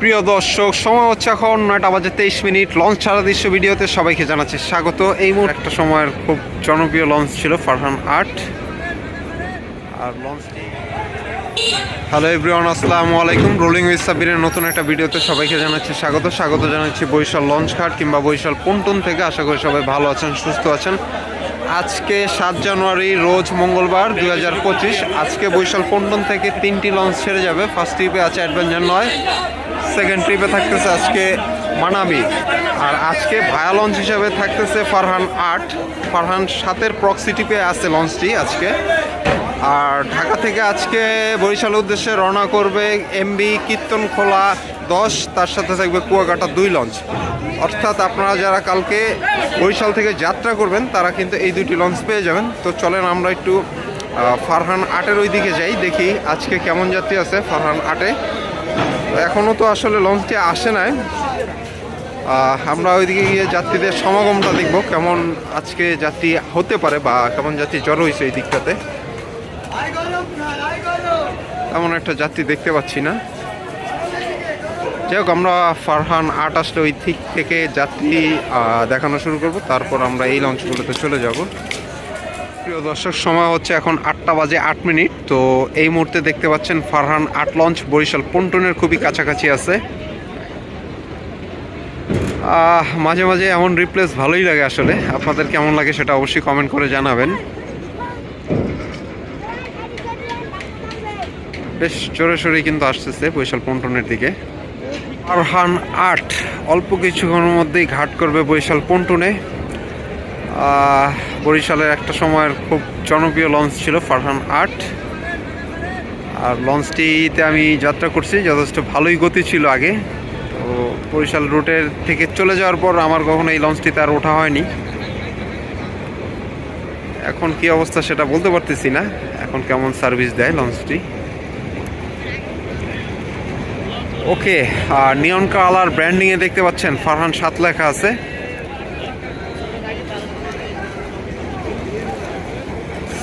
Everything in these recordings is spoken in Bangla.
প্রিয় দর্শক, সময় হচ্ছে এখন নয়টা বাজে তেইশ মিনিট। লঞ্চ ছাড়া দৃশ্য ভিডিওতে সবাইকে জানাচ্ছি স্বাগত। এই মুহূর্তে একটা সময়ের খুব জনপ্রিয় লঞ্চ ছিল ফারহান আর্ট আর লঞ্চটি হ্যালো এভরিওয়ান আসসালামু আলাইকুম। রোলিং উইথ সাবিরের নতুন একটা ভিডিওতে সবাইকে জানাচ্ছি স্বাগত। স্বাগত জানাচ্ছি বৈশাল লঞ্চ ঘাট কিংবা বরিশাল পন্টন থেকে। আশা করি সবাই ভালো আছেন, সুস্থ আছেন। আজকে সাত জানুয়ারি, রোজ মঙ্গলবার দুই হাজার পঁচিশ। আজকে বরিশাল পন্টন থেকে তিনটি লঞ্চ ছেড়ে যাবে। ফার্স্ট ট্রিপে আছে অ্যাডভেঞ্চার নয়। সেকেন্ড ট্রিপে থাকতেছে আজকে মানাবি। আর আজকে ভায়া লঞ্চ হিসাবে থাকতেছে ফারহান আট। ফারহান সাতের প্রক্সি ট্রিপে আছে লঞ্চটি আজকে। আর ঢাকা থেকে আজকে বরিশালের উদ্দেশ্যে রওনা করবে এমবি কীর্তন খোলা দশ, তার সাথে থাকবে কুয়াকাটা দুই লঞ্চ অর্থাৎ আপনারা যারা কালকে বরিশাল থেকে যাত্রা করবেন, তারা কিন্তু এই দুটি লঞ্চ পেয়ে যাবেন। তো চলেন আমরা একটু ফারহান আটের ওই দিকে যাই, দেখি আজকে কেমন যাত্রী আছে ফারহান আটে। এখনও তো আসলে লঞ্চটি আসে নাই। আমরা ওইদিকে গিয়ে যাত্রীদের সমাগমটা দেখব, কেমন আজকে যাত্রী হতে পারে বা কেমন যাত্রী জড়ো হয়েছে এই দিকটাতে। তেমন একটা যাত্রী দেখতে পাচ্ছি না। যাই হোক, আমরা ফারহান আট আসলে ওই দিক থেকে যাত্রী দেখানো শুরু করব, তারপর আমরা এই লঞ্চগুলোতে চলে যাব। প্রিয় দর্শক, সময় হচ্ছে এখন আটটা বাজে আট মিনিট। তো এই মুহূর্তে দেখতে পাচ্ছেন ফারহান আট লঞ্চ, বরিশাল পন্টনের খুবই কাছাকাছি আছে। মাঝে মাঝে এমন রিপ্লেস ভালোই লাগে আসলে। আপনাদের কেমন লাগে সেটা অবশ্যই কমেন্ট করে জানাবেন। বেশ জোরে সোরে কিন্তু আসতেছে বরিশাল পন্টনের দিকে। ফারহান আট, অল্প কিছুক্ষণের মধ্যেই ঘাট করবে বরিশাল পন্টনে। বরিশালের একটা সময়ের খুব জনপ্রিয় লঞ্চ ছিল ফারহান আট। আর লঞ্চটিতে আমি যাত্রা করছি, যথেষ্ট ভালোই গতি ছিল আগে। তো বরিশাল রুটের থেকে চলে যাওয়ার পর আমার কখনো এই লঞ্চটিতে আর ওঠা হয়নি। এখন কি অবস্থা সেটা বলতে পারতেছি না। এখন কেমন সার্ভিস দেয় লঞ্চটি ওকে আর নিয়ন কালার ব্র্যান্ডিংয়ে দেখতে পাচ্ছেন, ফারহান সাত লেখা আছে।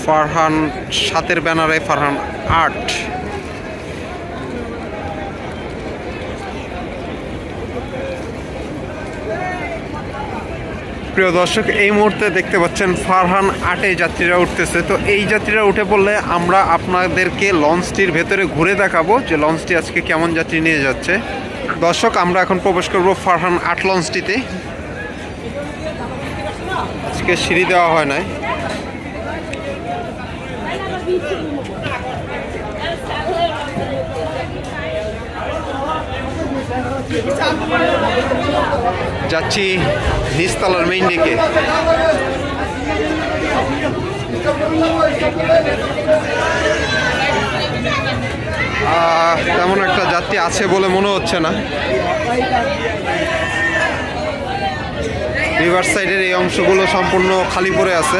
ফারহান, সাতের ব্যানারে ফারহান আট। প্রিয় দর্শক, এই মুহূর্তে দেখতে পাচ্ছেন ফারহান আটে যাত্রীরা উঠতেছে। তো এই যাত্রীরা উঠে পড়লে আমরা আপনাদেরকে লঞ্চটির ভেতরে ঘুরে দেখাবো যে লঞ্চটি আজকে কেমন যাত্রী নিয়ে যাচ্ছে। দর্শক, আমরা এখন প্রবেশ করব ফারহান আট লঞ্চটিতে। আজকে সিঁড়ি দেওয়া হয় নাই। যাচ্ছি নিচতলার মেইন আহ, তেমন একটা যাত্রী আছে বলে মনে হচ্ছে না। রিভার সাইডের এই অংশগুলো সম্পূর্ণ খালি পড়ে আছে।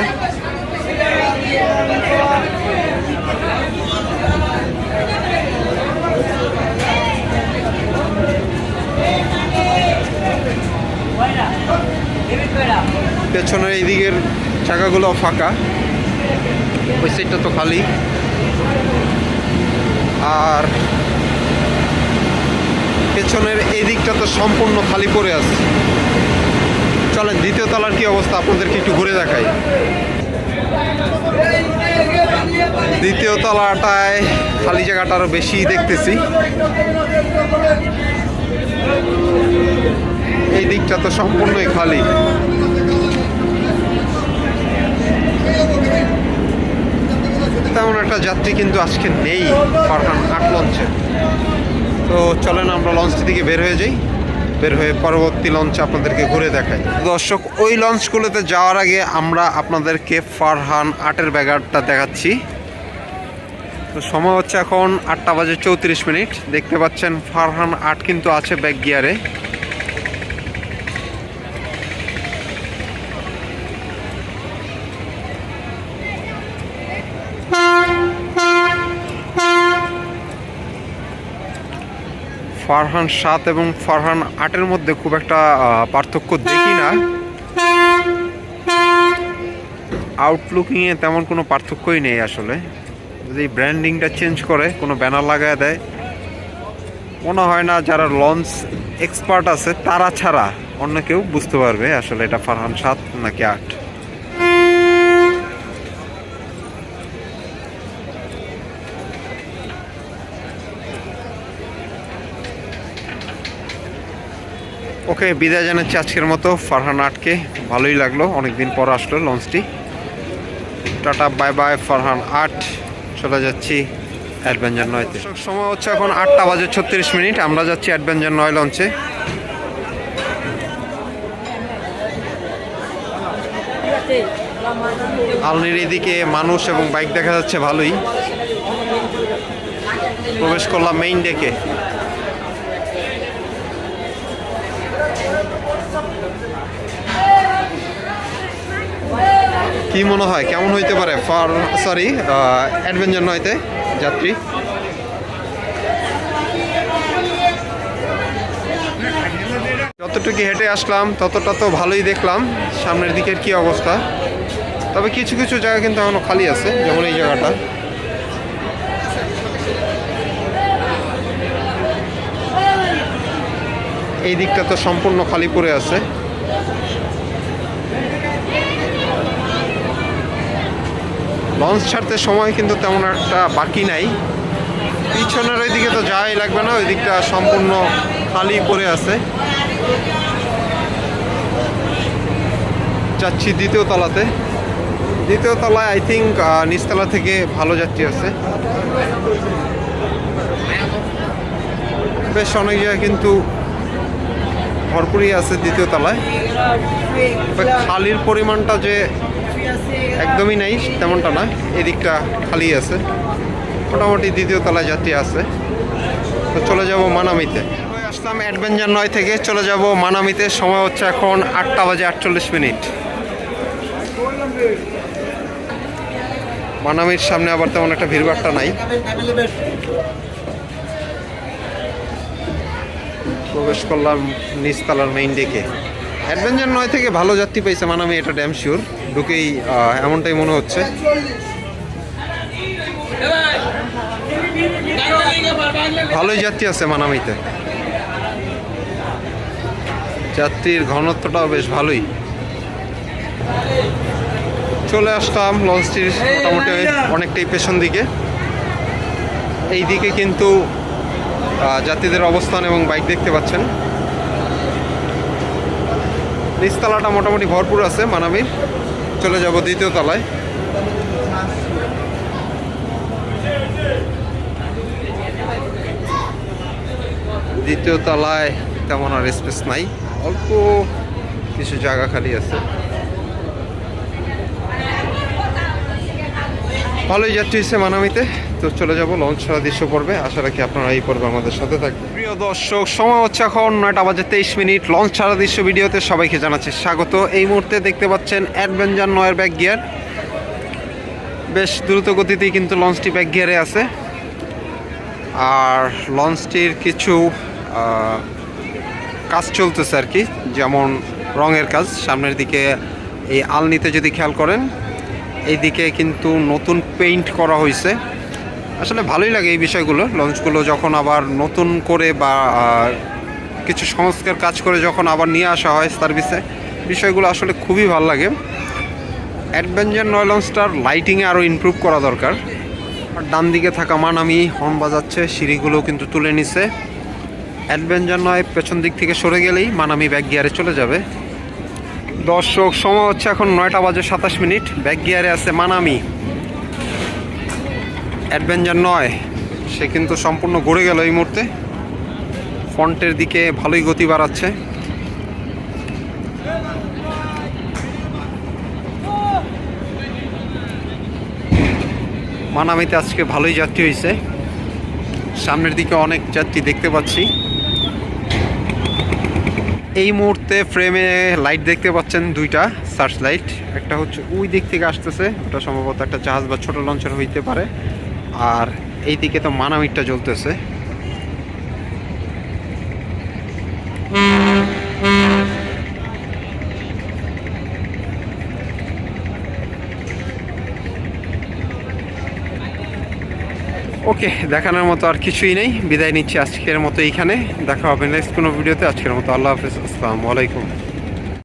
পেছনের এই দিকের চাকাগুলো ফাঁকা। ওই সাইডটা তো খালি। আর পেছনের এই দিকটা তো সম্পূর্ণ খালি পড়ে আছে। চলেন, দ্বিতীয় তলার কি অবস্থা? আপনাদেরকে একটু ঘুরে দেখাই। দ্বিতীয় তলাটায় খালি জায়গাটা আরও বেশি দেখতেছি। এই দিকটা তো সম্পূর্ণই খালি। তেমন একটা যাত্রী কিন্তু আজকে নেই, ফারহান আট লঞ্চে। তো চলেন আমরা লঞ্চটি থেকে বের হয়ে যাই। বের হয়ে পরবর্তী লঞ্চ আপনাদেরকে ঘুরে দেখাই। দর্শক, ওই লঞ্চগুলোতে যাওয়ার আগে আমরা আপনাদেরকে ফারহান আটের ব্যাগারটা দেখাচ্ছি। তো সময় হচ্ছে এখন আটটা বাজে চৌত্রিশ মিনিট। দেখতে পাচ্ছেন ফারহান আট কিন্তু আছে ব্যাক গিয়ারে। ফারহান সাত এবং ফারহান আটের মধ্যে খুব একটা পার্থক্য দেখি না। আউটলুকিংয়ে তেমন কোনো পার্থক্যই নেই আসলে। যদি ব্র্যান্ডিংটা চেঞ্জ করে, কোনো ব্যানার লাগায় দেয়, মনে হয় না যারা লঞ্চ এক্সপার্ট আছে, তারা ছাড়া অন্য কেউ বুঝতে পারবে আসলে এটা ফারহান সাত নাকি আট। ওকে, বিদায় জানাচ্ছি আজকের মতো। ফারহান আটকে, ভালোই লাগল, অনেকদিন পর আসলো লঞ্চটি। টাটা, বাই বাই, ফারহান আট। চলে যাচ্ছি অ্যাডভেঞ্চার নয়তে সময় হচ্ছে এখন আটটা বাজে ছত্রিশ মিনিট। আমরা যাচ্ছি অ্যাডভেঞ্চার নয় লঞ্চে। আলনির এদিকে মানুষ এবং বাইক দেখা যাচ্ছে ভালোই। প্রবেশ করলাম মেইন ডেকে কি মনে হয়? কেমন হইতে পারে? ফর সরি অ্যাডভেঞ্চার নয়তে যাত্রী? যতটুকু হেঁটে আসলাম, ততটা তো ভালোই দেখলাম। সামনের দিকের কি অবস্থা? তবে কিছু কিছু জায়গা কিন্তু এখনও খালি আছে, যেমন এই জায়গাটা। এই দিকটা তো সম্পূর্ণ খালি পড়ে আছে। লঞ্চ ছাড়তে সময় কিন্তু তেমন একটা বাকি নাই। পিছনের ওই দিকে তো যাওয়াই লাগবে না ওই দিকটা সম্পূর্ণ খালি পড়ে আছে। যাচ্ছি দ্বিতীয় তলাতে। দ্বিতীয় তলায় আই থিঙ্ক নিচতলা থেকে ভালো যাত্রী আছে। বেশ অনেক জায়গায় কিন্তু ভরপুরই আছে দ্বিতীয় তলায়। খালির পরিমাণটা যে একদমই নাই, তেমনটা না, এদিকটা খালি আছে। মোটামুটি দ্বিতীয় তলায় যাত্রী আছে। তো চলে যাব মানামিতে। আসলাম অ্যাডভেঞ্চার নয় থেকে, চলে যাব মানামিতে। সময় হচ্ছে এখন আটটা বাজে আটচল্লিশ মিনিট। মানামির সামনে আবার তেমন একটা ভিড়ভাড়টা নাই। প্রবেশ করলাম নিচতলার মেইন ডেকে অ্যাডভেঞ্চার নয় থেকে ভালো যাত্রী পাইছে মানামি এটা ড্যাম শিওর ঢুকেই এমনটাই মনে হচ্ছে। ভালোই যাত্রী আছে মানামিতে। যাত্রীর ঘনত্বটাও বেশ ভালোই। চলে আসলাম লঞ্চটির মোটামুটি অনেকটাই পেছন দিকে। এই দিকে কিন্তু যাত্রীদের অবস্থান এবং বাইক দেখতে পাচ্ছেন। নিচতলাটা মোটামুটি ভরপুর আছে মানামির চলে যাব দ্বিতীয় তলায়। দ্বিতীয় তলায় তেমন আর স্পেস নাই। অল্প কিছু জায়গা খালি আছে। ভালোই যাত্রী হচ্ছে মানামিতে। তো চলে যাব লঞ্চ ছাড়া দৃশ্য পড়বে আশা রাখি আপনারা এই পর্বে আমাদের সাথে থাকবেন। প্রিয় দর্শক, সময় হচ্ছে এখন নয়টা বাজে তেইশ মিনিট। লঞ্চ ছাড়া দৃশ্য ভিডিওতে সবাইকে জানাচ্ছি স্বাগত। এই মুহূর্তে দেখতে পাচ্ছেন অ্যাডভেঞ্চার নয়ের ব্যাক গিয়ার বেশ দ্রুত গতিতেই কিন্তু লঞ্চটি ব্যাক গিয়ারে আছে। আর লঞ্চটির কিছু কাজ চলতেছে আর কি, যেমন রঙের কাজ। সামনের দিকে এই আলনিতে যদি খেয়াল করেন, এইদিকে কিন্তু নতুন পেইন্ট করা হয়েছে আসলে ভালোই লাগে এই বিষয়গুলো। লঞ্চগুলো যখন আবার নতুন করে বা কিছু সংস্কার কাজ করে যখন আবার নিয়ে আসা হয় সার্ভিসে, বিষয়গুলো আসলে খুবই ভালো লাগে। অ্যাডভেঞ্চার নয় লঞ্চটার লাইটিংয়ে আরও ইমপ্রুভ করা দরকার। আর ডান দিকে থাকা মানামি হর্ন বাজাচ্ছে, সিঁড়িগুলো কিন্তু তুলে নিছে। অ্যাডভেঞ্চার নয়, পেছন দিক থেকে সরে গেলেই মানামি ব্যাক গিয়ারে চলে যাবে। দর্শক, সময় হচ্ছে এখন নয়টা বাজে সাতাশ মিনিট। ব্যাক গিয়ারে আছে মানামি। অ্যাডভেঞ্চার নয়, সে কিন্তু সম্পূর্ণ ঘুরে গেল এই মুহূর্তে। ফন্টের দিকে ভালোই গতি বাড়াচ্ছে। মানামিতে আজকে ভালোই যাত্রী হয়েছে। সামনের দিকে অনেক যাত্রী দেখতে পাচ্ছি। এই মুহূর্তে ফ্রেমে লাইট দেখতে পাচ্ছেন দুইটা সার্চ লাইট একটা হচ্ছে ওই দিক থেকে আসতেছে, ওটা সম্ভবত একটা জাহাজ বা ছোট লঞ্চের হইতে পারে। আর এই দিকে তো মানামিটটা জ্বলতেছে। ওকে, দেখানোর মতো আর কিছুই নেই। বিদায় নিচ্ছি আজকের মতো এইখানে। দেখা হবে নেক্সট কোনো ভিডিওতে। আজকের মতো আল্লাহ হাফিজ। আসসালামু আলাইকুম।